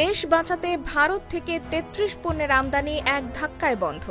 দেশ বাঁচাতে ভারত থেকে তেত্রিশ পণ্যের আমদানি এক ধাক্কায় বন্ধ।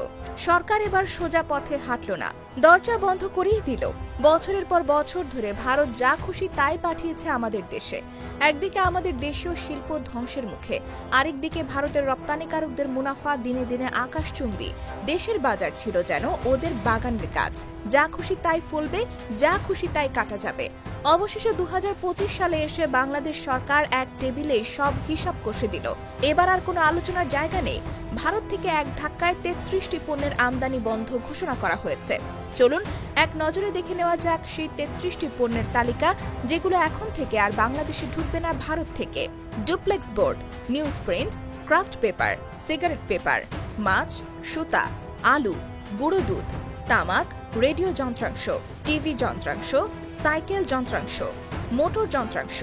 সরকার এবার সোজা পথে হাঁটল না। দরজা বন্ধ করেই দিল। বছরের পর বছর ধরে ভারত যা খুশি তাই পাঠিয়েছে আমাদের দেশে। একদিকে আমাদের দেশীয় শিল্প ধ্বংসের মুখে, আরেকদিকে ভারতের রপ্তানিকারকদের মুনাফা দিনে দিনে আকাশচুম্বী। দেশের বাজার ছিল যেন ওদের বাগানের কাজ যা খুশি তাই ফলবে, যা খুশি তাই কাটা যাবে। অবশেষে দু হাজার পঁচিশ সালে এসে বাংলাদেশ সরকার এক টেবিলে সব হিসাব কষে দিল। এবার আর কোনো আলোচনার জায়গা নেই। ভারত থেকে এক ধাক্কায় তেত্রিশটি পণ্যের আমদানি বন্ধ ঘোষণা করা হয়েছে। চলুন, এক নজরে দেখে নেওয়া যাক সেই তেত্রিশটি পণ্যের তালিকা, যেগুলো এখন থেকে আর বাংলাদেশে ঢুকবে না ভারত থেকে। Duplex board news print craft paper, cigarette paper, মাছ, সুতা, আলু, গুঁড়ো দুধ, তামাক, রেডিও যন্ত্রাংশ, টিভি যন্ত্রাংশ সাইকেল যন্ত্রাংশ, মোটর যন্ত্রাংশ,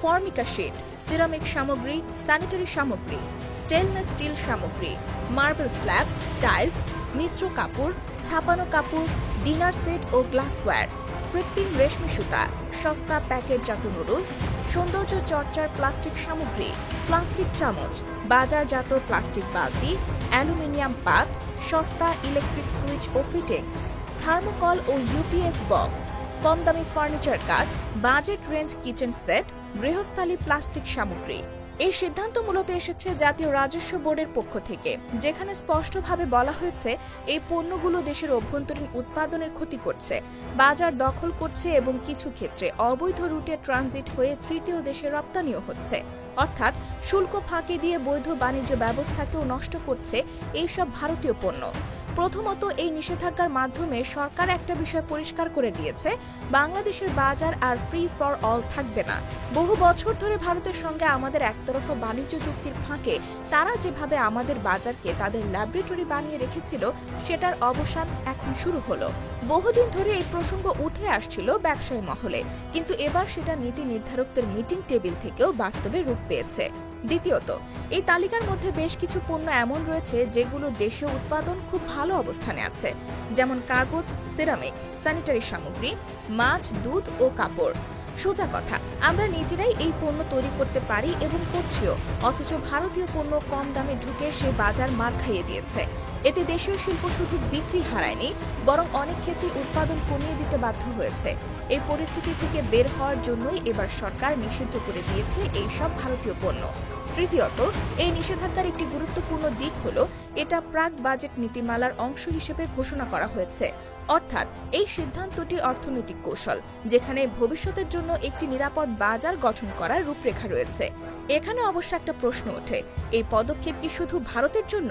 ফর্মিকা শিট, সিরামিক সামগ্রী, স্যানিটারি সামগ্রী, স্টেনলেস স্টিল সামগ্রী, মার্বেল স্ল্যাব, টাইলস, মিশ্র কাপড়, ছাপানো কাপড়, ডিনার সেট ও গ্লাসওয়্যার, কৃত্রিম রেশমি সুতা, সস্তা প্যাকেটজাত নুডলস, সৌন্দর্য চর্চার প্লাস্টিক সামগ্রী, প্লাস্টিক চামচ, বাজারজাত প্লাস্টিক বালতি, অ্যালুমিনিয়াম পাত, সস্তা ইলেকট্রিক সুইচ ও ফিটিংস, থার্মোকল ও ইউপিএস বক্স কম দামি ফার্নিচার কাঠ, বাজেট রেঞ্জ কিচেন সেট, গৃহস্থালী প্লাস্টিক সামগ্রী। এই সিদ্ধান্ত মূলত এসেছে জাতীয় রাজস্ব বোর্ডের পক্ষ থেকে, যেখানে স্পষ্টভাবে বলা হয়েছে এই পণ্যগুলো দেশের অভ্যন্তরীণ উৎপাদনের ক্ষতি করছে, বাজার দখল করছে এবং কিছু ক্ষেত্রে অবৈধ রুটে ট্রানজিট হয়ে তৃতীয় দেশে রপ্তানিও হচ্ছে। অর্থাৎ, শুল্ক ফাঁকি দিয়ে বৈধ বাণিজ্য ব্যবস্থাকেও নষ্ট করছে এইসব ভারতীয় পণ্য। প্রথমত এই নিষেধাজ্ঞার মাধ্যমে সরকার একটা বিষয় পরিষ্কার করে দিয়েছে, বাংলাদেশের বাজার আর ফ্রি ফর অল থাকবে না। বহু বছর ধরে ভারতের সঙ্গে আমাদের একতরফা বাণিজ্য চুক্তির ফাঁকে তারা যেভাবে আমাদের বাজারকে তাদের ল্যাবরেটরি বানিয়ে রেখেছিল, সেটার অবসান এখন শুরু হলো। বহুদিন ধরে এই প্রসঙ্গ উঠে আসছিল ব্যবসায়ী মহলে, কিন্তু এবার সেটা নীতি নির্ধারকদের মিটিং টেবিল থেকেও বাস্তবে রূপ পেয়েছে। দ্বিতীয়ত, এই তালিকার মধ্যে বেশ কিছু পণ্য এমন রয়েছে যেগুলোর দেশীয় উৎপাদন খুব ভালো অবস্থানে আছে, যেমন কাগজ, সিরামিক, স্যানিটারি সামগ্রী, মাছ, দুধ ও কাপড়। সোজা কথা, আমরা নিজেরাই এই পণ্য তৈরি করতে পারি এবং করছিও, অথচ ভারতীয় পণ্য কম দামে ঢুকে সে বাজার মার খাইয়ে দিয়েছে। এতে দেশীয় শিল্প শুধু বিক্রি হারায়নি, বরং অনেক ক্ষেত্রে উৎপাদন কমিয়ে দিতে বাধ্য হয়েছে। এই পরিস্থিতি থেকে বের হওয়ার জন্যই এবার সরকার নিষিদ্ধ করে দিয়েছে এই সব ভারতীয় পণ্য। তৃতীয়ত, এই নিষেধাজ্ঞার একটি গুরুত্বপূর্ণ দিক হল, এটা প্রাক বাজেট নীতিমালার অংশ হিসেবে ঘোষণা করা হয়েছে। অর্থাৎ, এই সিদ্ধান্তটি অর্থনৈতিক কৌশল, যেখানে ভবিষ্যতের জন্য একটি নিরাপদ বাজার গঠন করার রূপরেখা রয়েছে। এখানে অবশ্য একটা প্রশ্ন ওঠে, এই পদক্ষেপ কি শুধু ভারতের জন্য?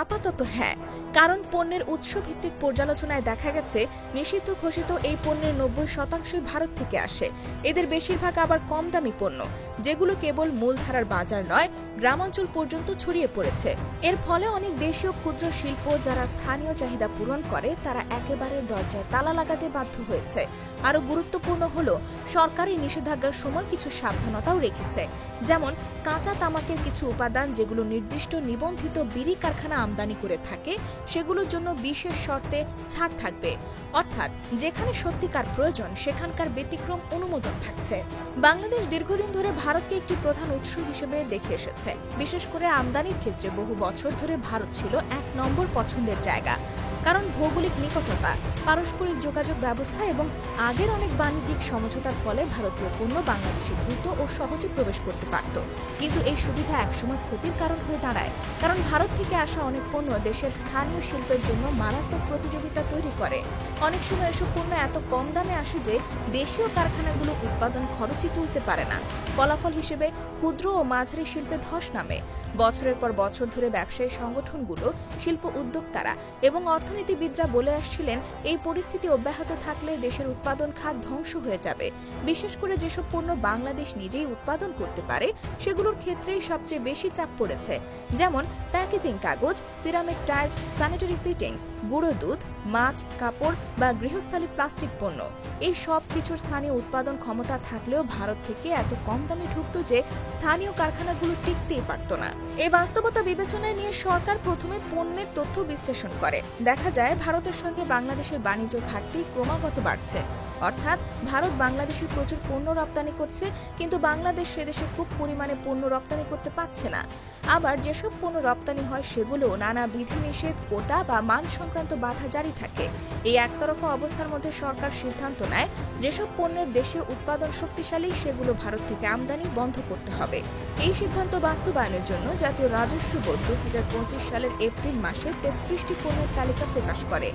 আপাতত হ্যাঁ। কারণ পণ্যের উৎস ভিত্তিক পর্যালোচনায় দেখা গেছে, নিষিদ্ধ ঘোষিত এই পণ্যের নব্বই শতাংশই ভারত থেকে আসে। এদের বেশিরভাগ আবার কম দামি পণ্য, যেগুলো কেবল মূলধারার বাজার নয়, গ্রামাঞ্চল পর্যন্ত ছড়িয়ে পড়েছে। এর ফলে অনেক দেশীয় ক্ষুদ্র শিল্প যারা স্থানীয় চাহিদা পূরণ করে, তারা একেবারে দরজায় তালা লাগাতে বাধ্য হয়েছে। আরও গুরুত্বপূর্ণ হল, সরকার নিষেধাজ্ঞার সময় কিছু সাবধানতাও রেখেছে, যেমন কাঁচা তামাকের কিছু উপাদান যেগুলো নির্দিষ্ট নিবন্ধিত বিড়ি কারখানা আমদানি করে থাকে সেগুলোর জন্য বিশেষ শর্তে ছাড় থাকবে। অর্থাৎ, যেখানে সত্যিকার প্রয়োজন, সেখানকার ব্যতিক্রম অনুমোদন থাকছে। বাংলাদেশ দীর্ঘদিন ধরে ভারতকে একটি প্রধান উৎস হিসেবে দেখে এসেছে। বিশেষ করে আমদানির ক্ষেত্রে বহু বছর ধরে ভারত ছিল এক নম্বর পছন্দের জায়গা। কারণ ভৌগোলিক নিকটতা, পারস্পরিক যোগাযোগ ব্যবস্থা এবং আগের অনেক বাণিজ্যিক সমঝোতার ফলে ভারতীয় পণ্য বাংলাদেশে দ্রুত ও সহজে প্রবেশ করতে পারত। কিন্তু এই সুবিধা একসময় ক্ষতির কারণ হয়ে দাঁড়ায়, কারণ ভারত থেকে আসা অনেক পণ্য দেশের স্থানীয় শিল্পের জন্য মারাত্মক প্রতিযোগিতা তৈরি করে। অনেক সময় এসব পণ্য এত কম দামে আসে যে দেশীয় কারখানাগুলো উৎপাদন খরচই তুলতে পারে না। ফলাফল হিসেবে ক্ষুদ্র ও মাঝারি শিল্পে ধস নামে। বছরের পর বছর ধরে ব্যবসায়ী সংগঠনগুলো শিল্প উদ্যোক্তারা এবং অর্থনীতিবিদরা বলে আসছিলেন, এই পরিস্থিতি অব্যাহত থাকলে দেশের উৎপাদন খাত ধ্বংস হয়ে যাবে। বিশেষ করে যেসব পণ্য বাংলাদেশ নিজেই উৎপাদন করতে পারে, সেগুলোর ক্ষেত্রেই সবচেয়ে বেশি চাপ পড়েছে। যেমন, প্যাকেজিং কাগজ, সিরামিক টাইলস, স্যানিটারি ফিটিংস, গুঁড়ো দুধ, মাছ, কাপড় বা গৃহস্থালী প্লাস্টিক পণ্য। এই সব কিছুর স্থানীয় উৎপাদন ক্ষমতা থাকলেও ভারত থেকে এত কম দামে ঢুকতো যে স্থানীয় কারখানাগুলো টিকতেই পারত না। এই বাস্তবতা বিবেচনায় নিয়ে সরকার প্রথমে পণ্যের তথ্য বিশ্লেষণ করে। দেখা যায়, ভারতের সঙ্গে বাংলাদেশের বাণিজ্য ঘাটতি ক্রমাগত বাড়ছে। অর্থাৎ, ভারত বাংলাদেশে প্রচুর পণ্য রপ্তানি করছে, কিন্তু বাংলাদেশ সেদেশে খুব পরিমাণে পণ্য রপ্তানি করতে পারছে না। আবার যেসব পণ্য রপ্তানি হয় সেগুলো নানা বিধিনিষেধ, কোটা বা মান সংক্রান্ত বাধা জারি থাকে। এই একতরফা অবস্থার মধ্যে সরকার সিদ্ধান্ত নেয়, যেসব পণ্যের দেশে উৎপাদন শক্তিশালী, সেগুলো ভারত থেকে আমদানি বন্ধ করতে হবে। এই সিদ্ধান্ত বাস্তবায়নের জন্য জাতীয় রাজস্ব বোর্ড দুহাজার পঁচিশ সালের এপ্রিল মাসে তেত্রিশটি পণ্যের তালিকা প্রকাশ করে,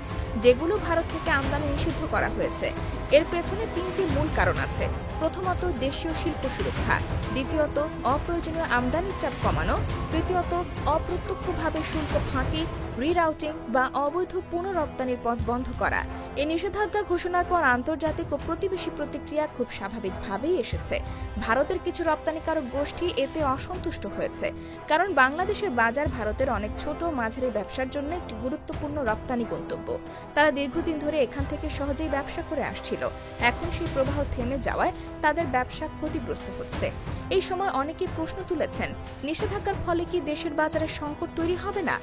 যেগুলো ভারত থেকে আমদানি নিষিদ্ধ করা হয়েছে। এর পেছনে তিনটি মূল কারণ আছে। প্রথমত, দেশীয় শিল্প সুরক্ষা। দ্বিতীয়ত, অপ্রয়োজনীয় আমদানির চাপ কমানো। তৃতীয়ত, অপ্রত্যক্ষভাবে শুল্ক ফাঁকি, রিরাউটিং বা অবৈধ পুনরপ্তানির পথ বন্ধ করা। এই নিষেধাজ্ঞা ঘোষণার পর আন্তর্জাতিক ও প্রতিবেশী প্রতিক্রিয়া খুব স্বাভাবিকভাবেই এসেছে। ভারতের কিছু রপ্তানিকারক গোষ্ঠী এতে অসন্তুষ্ট হয়েছে, কারণ বাংলাদেশের বাজার ভারতের অনেক ছোট মাঝারি ব্যবসার জন্য একটি গুরুত্বপূর্ণ রপ্তানি গন্তব্য। তারা দীর্ঘদিন ধরে এখান থেকে সহজেই ব্যবসা করে আসছিল। এখন সেই প্রবাহ থেমে যাওয়ায় তাদের ব্যবসা ক্ষতিগ্রস্ত হচ্ছে। এই সময় অনেকেই প্রশ্ন তুলেছেন, নিষেধাজ্ঞার ফলে কি দেশের বাজারে সংকট তৈরি হবে না?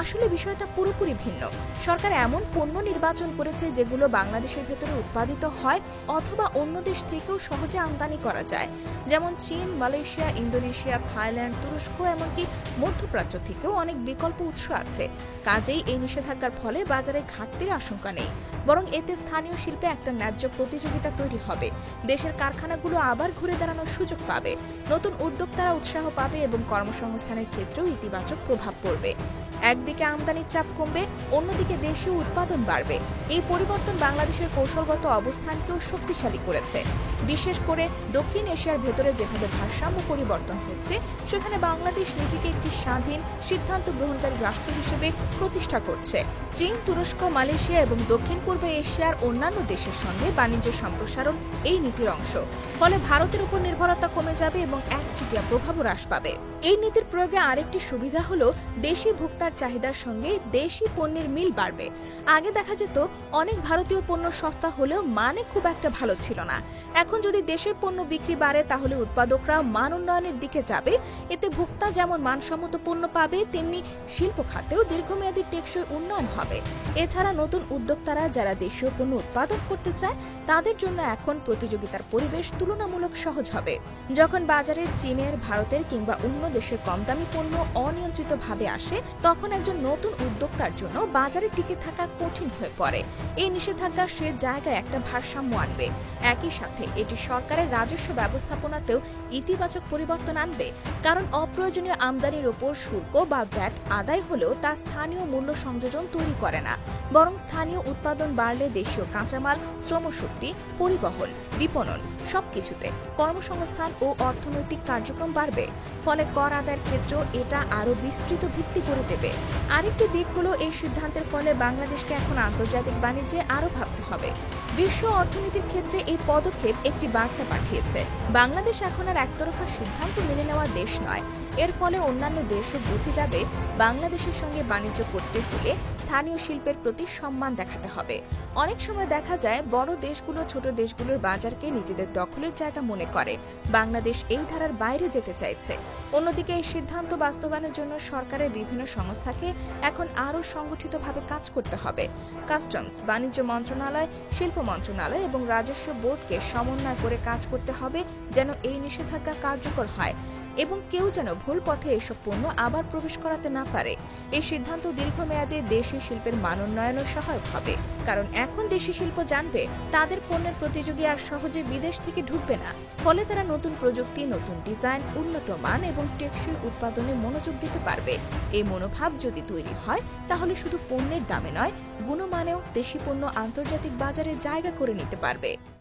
আসলে বিষয়টা পুরোপুরি ভিন্ন। সরকার এমন পণ্য নির্বাচন করেছে যেগুলো বাংলাদেশের ভেতরে উৎপাদিত হয় অথবা অন্য দেশ থেকেও সহজে আমদানি করা যায়, যেমন চীন, মালয়েশিয়া, ইন্দোনেশিয়া, থাইল্যান্ড, তুরস্ক, এমনকি মধ্যপ্রাচ্য থেকেও অনেক বিকল্প উৎস আছে। কাজেই এই নিষেধাজ্ঞার ফলে বাজারে ঘাটতির আশঙ্কা নেই, বরং এতে স্থানীয় শিল্পে একটা ন্যায্য প্রতিযোগিতা তৈরি হবে। দেশের কারখানাগুলো আবার ঘুরে দাঁড়ানোর সুযোগ পাবে। নতুন উদ্যোক্তারা উৎসাহ পাবে এবং কর্মসংস্থানের ক্ষেত্রেও ইতিবাচক প্রভাব পড়বে। একদিকে আমদানির চাপ কমবে, অন্যদিকে দেশীয় উৎপাদন বাড়বে। এই পরিবর্তন বাংলাদেশের কৌশলগত অবস্থানকেও শক্তিশালী করেছে। বিশেষ করে দক্ষিণ এশিয়ার ভেতরে যেভাবে ভারসাম্য পরিবর্তন হচ্ছে, সেখানে বাংলাদেশ নিজেকে একটি স্বাধীন, সিদ্ধান্ত গ্রহণকারী রাষ্ট্র হিসেবে প্রতিষ্ঠা করছে। চীন, তুরস্ক, মালয়েশিয়া এবং দক্ষিণ পূর্ব এশিয়ার অন্যান্য দেশের সঙ্গে বাণিজ্য সম্প্রসারণ এই নীতির অংশ। ফলে ভারতের উপর নির্ভরতা কমে যাবে এবং একচিটিয়া প্রভাবও হ্রাস পাবে। এই নীতির প্রয়োগে আরেকটি সুবিধা হলো, দেশি ভোক্তার চাহিদার সঙ্গে দেশি পণ্যের মিল বাড়বে। আগে দেখা যেত, অনেক ভারতীয় পণ্য সস্তা হলেও মানে খুব একটা ভালো ছিল না। এখন যদি দেশের পণ্য বিক্রি বাড়ে, তাহলে উৎপাদকরা মান উন্নয়নের দিকে যাবে। এতে ভোক্তা যেমন মানসম্মত পণ্য পাবে, তেমনি শিল্প খাতেও দীর্ঘমেয়াদী টেকসই উন্নয়ন হবে। এছাড়া নতুন উদ্যোক্তারা যারা দেশীয় পণ্য উৎপাদন করতে চায় তাদের জন্য এখন প্রতিযোগিতার পরিবেশ তুলনামূলক সহজ হবে। যখন বাজারে চীনের, ভারতের কিংবা অন্য দেশের কম দামি পণ্য অনিয়ন্ত্রিতভাবে আসে, তখন একজন নতুন উদ্যোক্তার জন্য বাজারে টিকে থাকা কঠিন হয়ে পড়ে। এই নিষেধাজ্ঞা সে জায়গায় একটা ভারসাম্য আনবে। একই সাথে এটি সরকারের রাজস্ব ব্যবস্থাপনাতেও ইতিবাচক পরিবর্তন আনবে। কারণ অপ্রয়োজনীয় আমদানির ওপর শুল্ক বা ভ্যাট আদায় হলেও তা স্থানীয় মূল্য সংযোজন তৈরি করে না। বরং স্থানীয় উৎপাদন বাড়লে দেশীয় কাঁচামাল শ্রমশক্তি পরিবহন, বিপণন, সবকিছুতে কর্মসংস্থান ও অর্থনৈতিক কার্যক্রম বাড়বে। ফলে কর আদায়ের ক্ষেত্রেও এটা আরও বিস্তৃত ভিত্তি করে দেবে। আরেকটি দিক হলো এই সিদ্ধান্তের ফলে বাংলাদেশকে এখন আন্তর্জাতিক বাণিজ্যে আরও ভাবতে হবে। বিশ্ব অর্থনীতির ক্ষেত্রে এই পদক্ষেপ একটি বার্তা পাঠিয়েছে। বাংলাদেশ এখন আর একতরফা সিদ্ধান্ত মেনে নেওয়া দেশ নয় এর ফলে অন্যান্য দেশও বুঝে যাবে বাংলাদেশের সঙ্গে বাণিজ্য করতে হলে স্থানীয় শিল্পের প্রতি সম্মান দেখাতে হবে। অনেক সময় দেখা যায় বড় দেশগুলো ছোট দেশগুলোর বাজারকে নিজেদের দখলের জায়গা মনে করে। বাংলাদেশ এই ধারার বাইরে যেতে চাইছে। অন্যদিকে এই সিদ্ধান্ত বাস্তবায়নের জন্য সরকারের বিভিন্ন সংস্থাকে এখন আরও সংগঠিতভাবে কাজ করতে হবে। কাস্টমস, বাণিজ্য মন্ত্রণালয়, শিল্প মন্ত্রণালয় এবং রাজস্ব বোর্ডকে সমন্বয় করে কাজ করতে হবে যেন এই নিষেধাজ্ঞা কার্যকর হয়। এবং কেউ যেন ভুল পথে এসব পণ্য আবার প্রবেশ করাতে না পারে। এই সিদ্ধান্ত দীর্ঘমেয়াদে দেশি শিল্পের মান উন্নয়নও সহায়ক হবে। কারণ এখন দেশি শিল্প জানবে, তাদের পণ্যের প্রতিযোগী আর সহজে বিদেশ থেকে ঢুকবে না। ফলে তারা নতুন প্রযুক্তি, নতুন ডিজাইন, উন্নত মান এবং টেকসই উৎপাদনে মনোযোগ দিতে পারবে। এই মনোভাব যদি তৈরি হয়, তাহলে শুধু পণ্যের দামে নয়, গুণমানেও দেশি পণ্য আন্তর্জাতিক বাজারে জায়গা করে নিতে পারবে।